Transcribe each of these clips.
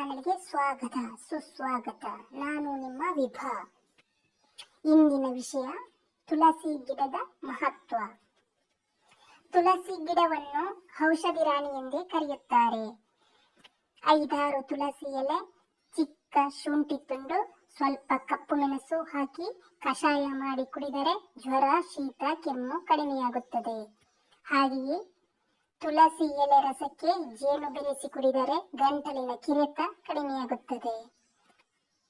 ಚಾನೆಲ್ಗೆ ಸ್ವಾಗತ, ಸುಸ್ವಾಗತ. ನಾನು ನಿಮ್ಮ ವಿಭಾ. ಇಂದಿನ ವಿಷಯ, ತುಳಸಿ ಗಿಡದ ಮಹತ್ವ. ತುಳಸಿ ಗಿಡವನ್ನು ಔಷಧಿ ರಾಣಿ ಎಂದೇ ಕರೆಯುತ್ತಾರೆ. ಐದಾರು ತುಳಸಿ ಎಲೆ ಚಿಕ್ಕ ಶುಂಠಿ ತುಂಡು, ಸ್ವಲ್ಪ ಕಪ್ಪು ಮೆಣಸು ಹಾಕಿ ಕಷಾಯ ಮಾಡಿ ಕುಡಿದರೆ ಜ್ವರ, ಶೀತ, ಕೆಮ್ಮು ಕಡಿಮೆಯಾಗುತ್ತದೆ. ಹಾಗೆಯೇ ತುಳಸಿ ಎಲೆ ರಸಕ್ಕೆ ಜೇನು ಬೆರೆಸಿ ಕುಡಿದರೆ ಗಂಟಲಿನ ಕಿರೆತ ಕಡಿಮೆಯಾಗುತ್ತದೆ.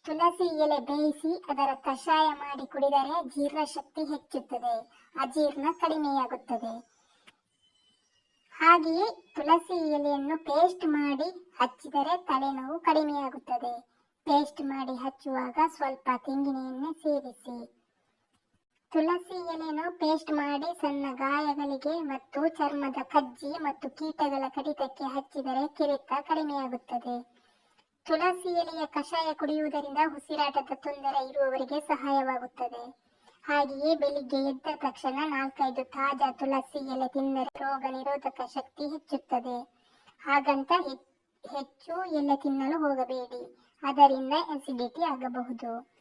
ತುಳಸಿ ಎಲೆ ಬೇಯಿಸಿ ಅದರ ಕಷಾಯ ಮಾಡಿ ಕುಡಿದರೆ ಜೀರ್ಣಶಕ್ತಿ ಹೆಚ್ಚುತ್ತದೆ, ಅಜೀರ್ಣ ಕಡಿಮೆಯಾಗುತ್ತದೆ. ಹಾಗೆಯೇ ತುಳಸಿ ಎಲೆಯನ್ನು ಪೇಸ್ಟ್ ಮಾಡಿ ಹಚ್ಚಿದರೆ ತಲೆನೋವು ಕಡಿಮೆಯಾಗುತ್ತದೆ. ಪೇಸ್ಟ್ ಮಾಡಿ ಹಚ್ಚುವಾಗ ಸ್ವಲ್ಪ ತೆಂಗಿನ ಎಣ್ಣೆ ಸೇರಿಸಿ. ತುಳಸಿ ಎಲೆಯನ್ನು ಪೇಸ್ಟ್ ಮಾಡಿ ಸಣ್ಣ ಗಾಯಗಳಿಗೆ ಮತ್ತು ಚರ್ಮದ ಕಜ್ಜಿ ಮತ್ತು ಕೀಟಗಳ ಕಡಿತಕ್ಕೆ ಹಚ್ಚಿದರೆ ಕಿರಿತ ಕಡಿಮೆಯಾಗುತ್ತದೆ. ತುಳಸಿ ಎಲೆಯ ಕಷಾಯ ಕುಡಿಯುವುದರಿಂದ ಉಸಿರಾಟದ ತೊಂದರೆ ಇರುವವರಿಗೆ ಸಹಾಯವಾಗುತ್ತದೆ. ಹಾಗೆಯೇ ಬೆಳಿಗ್ಗೆ ಎದ್ದ ತಕ್ಷಣ ನಾಲ್ಕೈದು ತಾಜಾ ತುಳಸಿ ಎಲೆ ತಿಂದರೆ ರೋಗ ನಿರೋಧಕ ಶಕ್ತಿ ಹೆಚ್ಚುತ್ತದೆ. ಹಾಗಂತ ಹೆಚ್ಚು ಎಲೆ ತಿನ್ನಲು ಹೋಗಬೇಡಿ. ಅದರಿಂದ ಎಸಿಡಿಟಿ ಆಗಬಹುದು.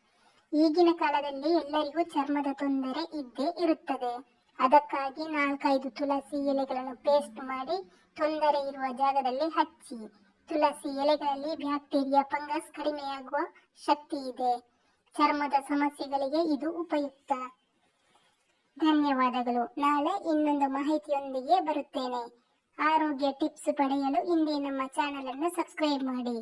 ಈಗಿನ ಕಾಲದಲ್ಲಿ ಎಲ್ಲರಿಗೂ ಚರ್ಮದ ತೊಂದರೆ ಇದ್ದೇ ಇರುತ್ತದೆ. ಅದಕ್ಕಾಗಿ ನಾಲ್ಕೈದು ತುಳಸಿ ಎಲೆಗಳನ್ನು ಪೇಸ್ಟ್ ಮಾಡಿ ತೊಂದರೆ ಇರುವ ಜಾಗದಲ್ಲಿ ಹಚ್ಚಿ. ತುಳಸಿ ಎಲೆಗಳಲ್ಲಿ ಬ್ಯಾಕ್ಟೀರಿಯಾ, ಫಂಗಸ್ ಕಡಿಮೆಯಾಗುವ ಶಕ್ತಿ ಇದೆ. ಚರ್ಮದ ಸಮಸ್ಯೆಗಳಿಗೆ ಇದು ಉಪಯುಕ್ತ. ಧನ್ಯವಾದಗಳು. ನಾಳೆ ಇನ್ನೊಂದು ಮಾಹಿತಿಯೊಂದಿಗೆ ಬರುತ್ತೇನೆ. ಆರೋಗ್ಯ ಟಿಪ್ಸ್ ಪಡೆಯಲು ಇಂದೇ ನಮ್ಮ ಚಾನೆಲ್ ಅನ್ನು ಸಬ್ಸ್ಕ್ರೈಬ್ ಮಾಡಿ.